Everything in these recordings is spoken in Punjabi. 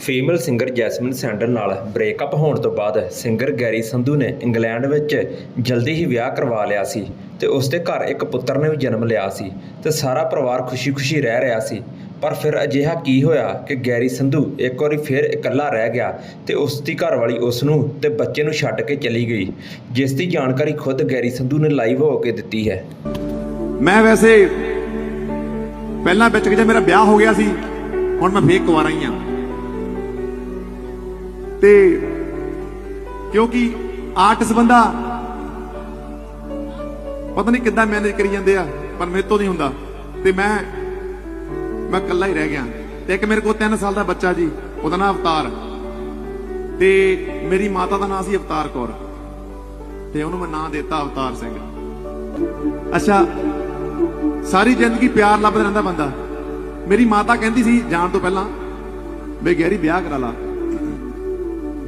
ਫੀਮੇਲ ਸਿੰਗਰ ਜੈਸਮਿਨ ਸੈਂਡਲ ਨਾਲ ਬ੍ਰੇਕਅਪ ਹੋਣ ਤੋਂ ਬਾਅਦ ਸਿੰਗਰ ਗੈਰੀ ਸੰਧੂ ਨੇ ਇੰਗਲੈਂਡ ਵਿੱਚ ਜਲਦੀ ਹੀ ਵਿਆਹ ਕਰਵਾ ਲਿਆ ਸੀ ਤੇ ਉਸ ਦੇ ਘਰ ਇੱਕ ਪੁੱਤਰ ਨੇ ਵੀ ਜਨਮ ਲਿਆ ਸੀ ਤੇ ਸਾਰਾ ਪਰਿਵਾਰ ਖੁਸ਼ੀ-ਖੁਸ਼ੀ ਰਹਿ ਰਿਹਾ ਸੀ। ਪਰ ਫਿਰ ਅਜਿਹਾ ਕੀ ਹੋਇਆ ਕਿ ਗੈਰੀ ਸੰਧੂ ਇੱਕ ਵਾਰੀ ਫਿਰ ਇਕੱਲਾ ਰਹਿ ਗਿਆ ਤੇ ਉਸ ਦੀ ਘਰਵਾਲੀ ਉਸ ਨੂੰ ਤੇ ਬੱਚੇ ਨੂੰ ਛੱਡ ਕੇ ਚਲੀ ਗਈ, ਜਿਸ ਦੀ ਜਾਣਕਾਰੀ ਖੁਦ ਗੈਰੀ ਸੰਧੂ ਨੇ ਲਾਈਵ ਹੋ ਕੇ ਦਿੱਤੀ ਹੈ। ਮੈਂ ਵੈਸੇ ਪਹਿਲਾਂ ਵਿੱਚ ਜੇ ਮੇਰਾ ਵਿਆਹ ਹੋ ਗਿਆ ਸੀ, ਹੁਣ ਮੈਂ ਫੇਕ ਕੁਵਾਰਾ ਹੀ। ਆ ਤੇ ਕਿਉਂਕਿ ਆਰਟਿਸਟ ਬੰਦਾ ਪਤਾ ਨਹੀਂ ਕਿੱਦਾਂ ਮੈਨੇਜ ਕਰੀ ਜਾਂਦੇ ਆ, ਪਰ ਮੇਰੇ ਤੋਂ ਨਹੀਂ ਹੁੰਦਾ। ਤੇ ਮੈਂ ਮੈਂ ਇਕੱਲਾ ਹੀ ਰਹਿ ਗਿਆ। ਤੇ ਇੱਕ ਮੇਰੇ ਕੋਲ 3 ਸਾਲ ਦਾ ਬੱਚਾ ਜੀ, ਉਹਦਾ ਨਾਮ ਅਵਤਾਰ। ਤੇ ਮੇਰੀ ਮਾਤਾ ਦਾ ਨਾਮ ਸੀ ਅਵਤਾਰ ਕੌਰ। ਤੇ ਉਹਨੂੰ ਮੈਂ ਨਾਂ ਦਿੱਤਾ ਅਵਤਾਰ ਸਿੰਘ। ਅੱਛਾ, ਸਾਰੀ ਜ਼ਿੰਦਗੀ ਪਿਆਰ ਲੱਭਦਾ ਰਹਿੰਦਾ ਬੰਦਾ। ਮੇਰੀ ਮਾਤਾ ਕਹਿੰਦੀ ਸੀ ਜਾਣ ਤੋਂ ਪਹਿਲਾਂ ਵੀ ਗਹਿਰੀ ਵਿਆਹ ਕਰਾ ਲਾ।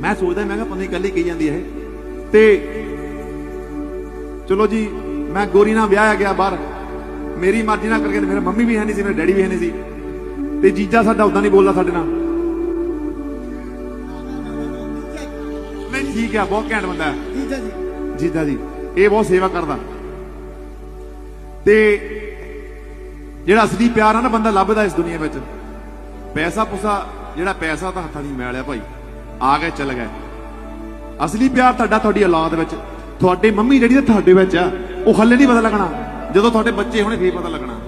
ਮੈਂ ਸੋਚਦਾ ਮੈਂ ਕਿਹਾ ਪਤਾ ਨਹੀਂ ਕੱਲੀ ਕਹੀ ਜਾਂਦੀ ਇਹ। ਤੇ ਚਲੋ ਜੀ ਮੈਂ ਗੋਰੀ ਨਾਲ ਵਿਆਹ ਆ ਗਿਆ ਬਾਹਰ। ਮੇਰੀ ਮਰਜ਼ੀ ਨਾਲ ਕਰਕੇ ਮੇਰਾ ਮੰਮੀ ਵੀ ਹੈ ਨਹੀਂ ਸੀ ਮੇਰਾ ਡੈਡੀ ਵੀ ਹੈ ਨਹੀਂ ਸੀ। ਤੇ ਜੀਜਾ ਸਾਡਾ ਉਦਾਂ ਨਹੀਂ ਬੋਲਦਾ ਸਾਡੇ ਨਾਲ। ਨਹੀਂ ਠੀਕ ਆ ਬਹੁਤ ਘੈਂਟ ਬੰਦਾ ਹੈ। ਜੀਜਾ ਜੀ। ਜੀਜਾ ਜੀ ਇਹ ਬਹੁਤ ਸੇਵਾ ਕਰਦਾ। ਤੇ ਜਿਹੜਾ ਅਸਲੀ ਪਿਆਰ ਆ ਨਾ ਬੰਦਾ ਲੱਭਦਾ ਇਸ ਦੁਨੀਆ ਵਿੱਚ। ਪੈਸਾ ਪੁਸਾ ਜਿਹੜਾ ਪੈਸਾ ਤਾਂ ਹੱਥਾਂ ਦੀ ਮੈਲ ਆ ਭਾਈ। ਆ ਗਏ, ਚੱਲ ਗਏ। ਅਸਲੀ ਪਿਆਰ ਤੁਹਾਡਾ, ਤੁਹਾਡੀ ਔਲਾਦ ਵਿੱਚ। ਤੁਹਾਡੇ ਮੰਮੀ ਜਿਹੜੀ ਤਾਂ ਤੁਹਾਡੇ ਵਿੱਚ ਆ। ਉਹ ਹੱਲੇ ਨਹੀਂ ਪਤਾ ਲੱਗਣਾ। ਜਦੋਂ ਤੁਹਾਡੇ ਬੱਚੇ ਹੋਣੇ, ਫੇਰ ਪਤਾ ਲੱਗਣਾ।